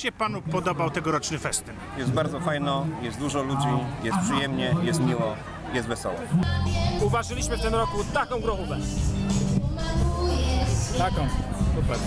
Jak się panu podobał tegoroczny festyn? Jest bardzo fajno, jest dużo ludzi, jest przyjemnie, jest miło, jest wesoło. Uważyliśmy w tym roku taką grochówę. Taką. Super.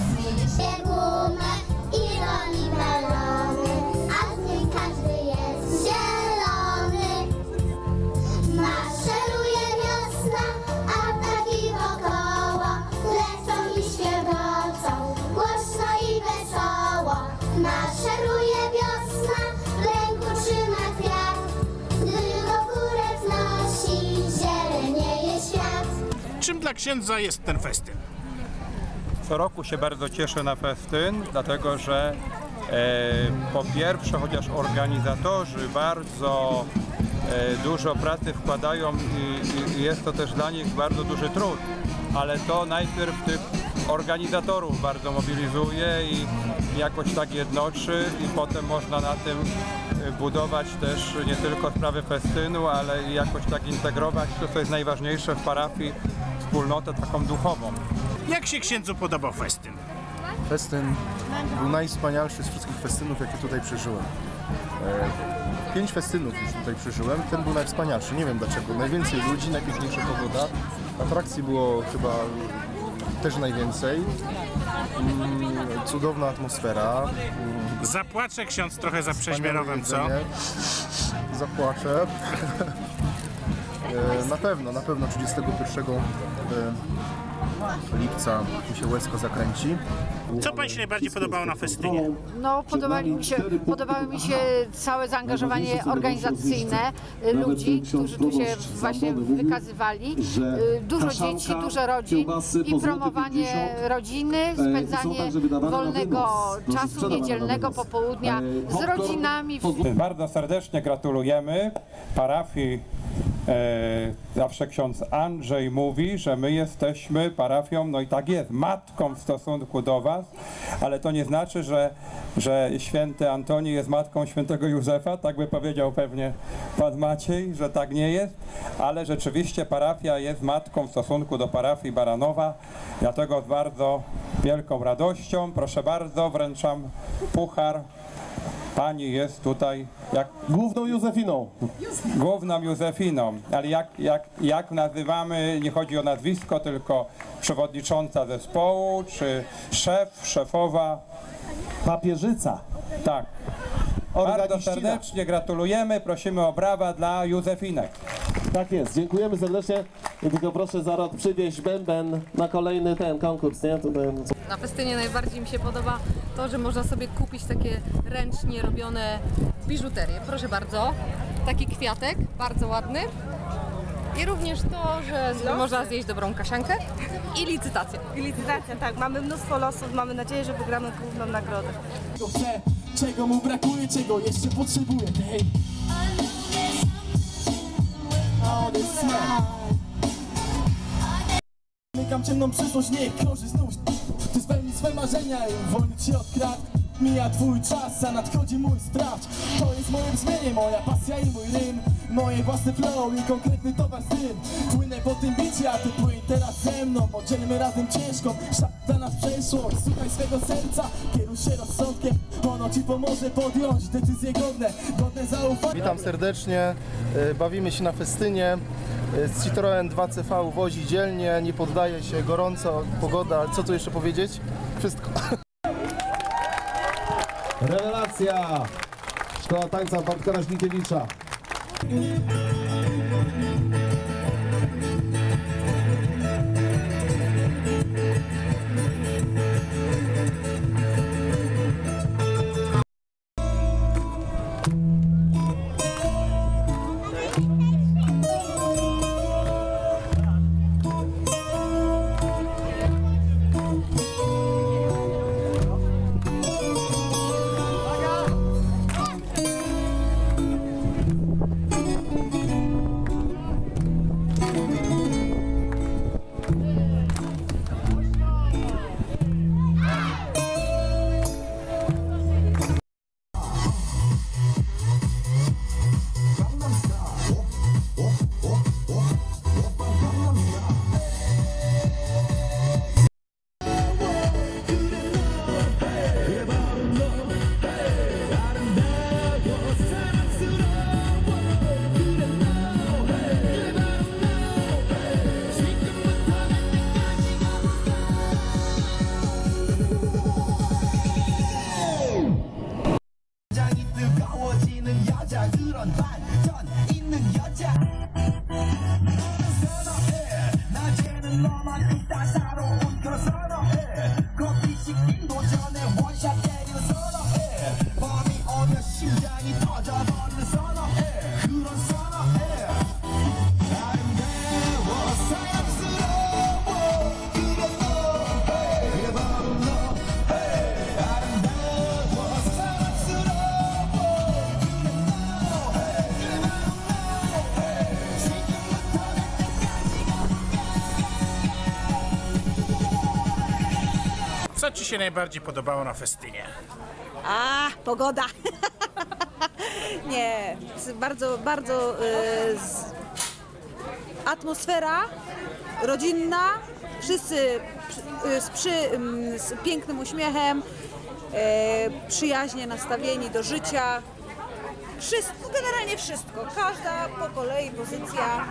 Dla księdza jest ten festyn? Co roku się bardzo cieszę na festyn, dlatego że e, po pierwsze, chociaż organizatorzy bardzo e, dużo pracy wkładają i, i jest to też dla nich bardzo duży trud, ale to najpierw tych organizatorów bardzo mobilizuje i jakoś tak jednoczy i potem można na tym e, budować też nie tylko sprawy festynu, ale jakoś tak integrować to, co jest najważniejsze w parafii, wspólnotę taką duchową. Jak się księdzu podobał festyn? Festyn był najwspanialszy z wszystkich festynów, jakie tutaj przeżyłem. E, Pięć festynów już tutaj przeżyłem, ten był najwspanialszy, nie wiem dlaczego. Najwięcej ludzi, najpiękniejsza pogoda, atrakcji było chyba też najwięcej. Mm, Cudowna atmosfera, Zapłacze ksiądz trochę za przeźmierowem, co? Zapłaczę. E, Na pewno, na pewno 31 e, lipca mi się łezko zakręci. Co pan się najbardziej podobało na festynie? No, podobały mi się, podobały mi się całe zaangażowanie organizacyjne y, ludzi, którzy tu się właśnie wykazywali. Dużo dzieci, dużo rodzin i promowanie rodziny, spędzanie wolnego czasu niedzielnego popołudnia z rodzinami. Bardzo serdecznie gratulujemy parafii. E, zawsze ksiądz Andrzej mówi, że my jesteśmy parafią, no i tak jest, matką w stosunku do Was, ale to nie znaczy, że, że święty Antoni jest matką świętego Józefa, tak by powiedział pewnie pan Maciej, że tak nie jest, ale rzeczywiście parafia jest matką w stosunku do parafii Baranowa, dlatego z bardzo wielką radością, proszę bardzo, wręczam puchar. Pani jest tutaj jak Główną Józefiną. główną Józefiną, ale jak, jak, jak nazywamy, nie chodzi o nazwisko, tylko przewodnicząca zespołu, czy szef, szefowa, Papieżyca. tak. Bardzo Organiścina. serdecznie gratulujemy, prosimy o brawa dla Józefinek. Tak jest, dziękujemy serdecznie. I tylko proszę za rok przywieźć bęben na kolejny ten konkurs, nie? Tutaj, Na festynie najbardziej mi się podoba to, że można sobie kupić takie ręcznie robione biżuterię. Proszę bardzo, taki kwiatek, bardzo ładny. I również to, że sobie można zjeść dobrą kaszankę i licytację. I licytacja, tak. Mamy mnóstwo losów, mamy nadzieję, że wygramy główną nagrodę. czego mu brakuje, czego jeszcze potrzebuje. Hej. Mykam ciemną przyszłość, nie krąży znów Ty spełni swe marzenia i uwolnić się od krat. Mija twój czas, a nadchodzi mój sprawdź To jest moje brzmienie, moja pasja i mój rym. Moje własne flow i konkretny towar z tym Płynę po tym bicie, a ty płyń teraz ze mną Podzielmy razem ciężką, szata nas przeszłość Słuchaj swego serca, kieruj się rozsądkiem Ono ci pomoże podjąć decyzje godne. Godne zaufania. Witam serdecznie, e, bawimy się na festynie. E, Citroen 2CV wozi dzielnie, nie poddaje się, gorąco, pogoda. Co tu jeszcze powiedzieć? Wszystko. Rewelacja! Szkoła tańca Bartka Raźnikiewicza. Yeah. Ci się najbardziej podobało na festynie? A, pogoda. Nie, bardzo, bardzo y, z, atmosfera rodzinna, wszyscy y, z, przy, ym, z pięknym uśmiechem, y, przyjaźnie nastawieni do życia. Wszystko, generalnie wszystko. Każda po kolei pozycja.